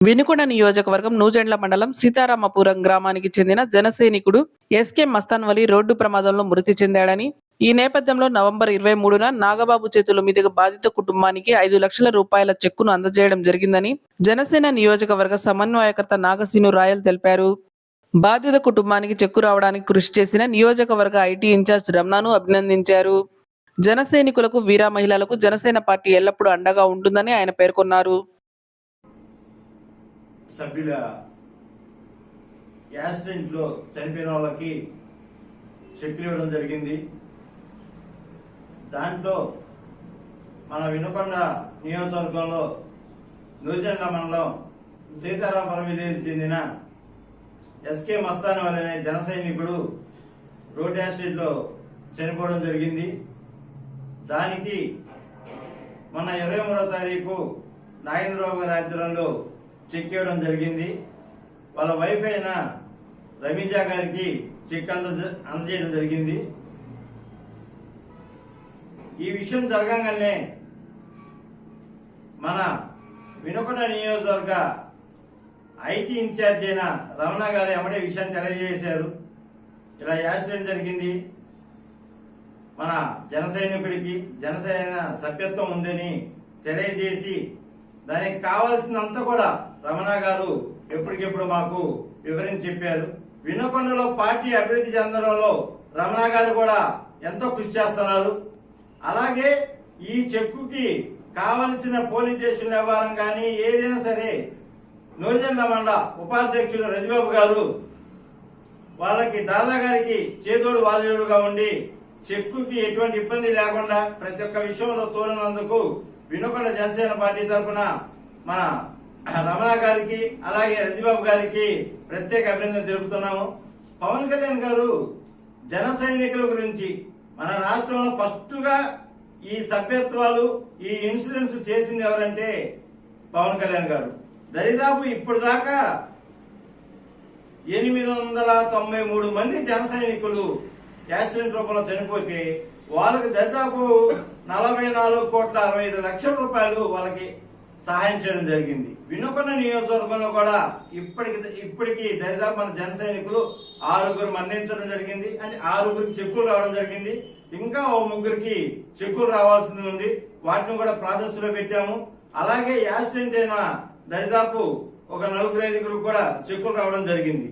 వినుకొండ నియోజకవర్గం నూజెండ్ల మండలం సీతారామపురం గ్రామానికి చెందిన జనసైనికుడు ఎస్కే మస్తాన్వలి రోడ్డు ప్రమాదంలో మృతి చెందాడని ఈ నేపథ్యంలో నవంబర్ ఇరవై మూడున నాగబాబు చేతుల మీదుగా బాధిత కుటుంబానికి ఐదు లక్షల రూపాయల చెక్కును అందజేయడం జరిగిందని జనసేన నియోజకవర్గ సమన్వయకర్త నాగసీను రాయల్ తెలిపారు. బాధిత కుటుంబానికి చెక్కు రావడానికి కృషి చేసిన నియోజకవర్గ ఐటీ ఇన్ఛార్జ్ రమ్నాను అభినందించారు. జనసైనికులకు వీరా మహిళలకు జనసేన పార్టీ ఎల్లప్పుడూ అండగా ఉంటుందని ఆయన పేర్కొన్నారు. సభ్యుల యాక్సిడెంట్లో చనిపోయిన వాళ్ళకి చెక్కులు ఇవ్వడం జరిగింది. దాంట్లో మన వినుకొండ నియోజకవర్గంలో నూజెండ మండలం సీతారాపురం విలేజ్ చెందిన ఎస్కే మస్తాన్ అనే జన సైనికుడు రోడ్ యాక్సిడెంట్లో చనిపోవడం జరిగింది. దానికి మొన్న ఇరవై మూడో తారీఖు నాగేంద్రబాబు గారి ఆధ్వర్యంలో చెక్ ఇవ్వడం జరిగింది. వాళ్ళ వైఫ్ అయిన రమీజ గారికి చెక్ అంద అందజేయడం జరిగింది. ఈ విషయం జరగంగానే మన వినుకొండ నియోజకవర్గ ఐటీ ఇన్ఛార్జ్ అయిన రమణ గారు ఎమ్మడే విషయాన్ని తెలియజేశారు. ఇలా యాక్సిడెంట్ జరిగింది. మన జన సైనికుడికి జనసేన సభ్యత్వం ఉందని తెలియజేసి దానికి కావాల్సినంత కూడా రమణ గారు ఎప్పటికెప్పుడు మాకు వివరించి చెప్పారు. వినకొండలో పార్టీ అభివృద్ధి చెందడంలో రమణ గారు కూడా ఎంతో కృషి చేస్తున్నారు. అలాగే ఈ చెక్కుకి కావలసిన పోలీస్ స్టేషన్ వ్యవహారం కానీ ఏదైనా సరే నూజెండ్ల మండ ఉపాధ్యక్షుడు రజిబాబు గారు వాళ్ళకి దాదా గారికి చేదోడు వాదోడుగా ఉండి చెక్కుకి ఎటువంటి ఇబ్బంది లేకుండా ప్రతి ఒక్క విషయంలో తోలినందుకు వినుకొండ జనసేన పార్టీ తరఫున మన రమణ గారికి అలాగే రజిబాబు గారికి ప్రత్యేక అభినందన తెలుపుతున్నాము. పవన్ కళ్యాణ్ గారు జన సైనికుల గురించి మన రాష్ట్రంలో ఫస్ట్గా ఈ సభ్యత్వాలు ఈ ఇన్సూరెన్స్ చేసింది ఎవరంటే పవన్ కళ్యాణ్ గారు. దరిదాపు ఇప్పుడు దాకా ఎనిమిది వందల తొంభై మూడు మంది జన సైనికులు యాక్సిడెంట్ రూపంలో చనిపోతే వాళ్ళకి దాదాపు నలభై నాలుగు కోట్ల అరవై ఐదు లక్షల రూపాయలు వాళ్ళకి సహాయం చేయడం జరిగింది. వినుకొండ నియోజకవర్గంలో కూడా ఇప్పటికి ఇప్పటికి దరిదాపు మన జన సైనికులు ఆరుగురు మరణించడం జరిగింది. అంటే ఆరుగురికి చెక్కులు రావడం జరిగింది. ఇంకా ఓ ముగ్గురికి చెక్కులు రావాల్సింది ఉంది. వాటిని కూడా ప్రాసెస్లో పెట్టాము. అలాగే యాక్సిడెంట్ అయిన దరిదాపు ఒక నలుగురు ఐదుగురు కూడా చెక్కులు రావడం జరిగింది.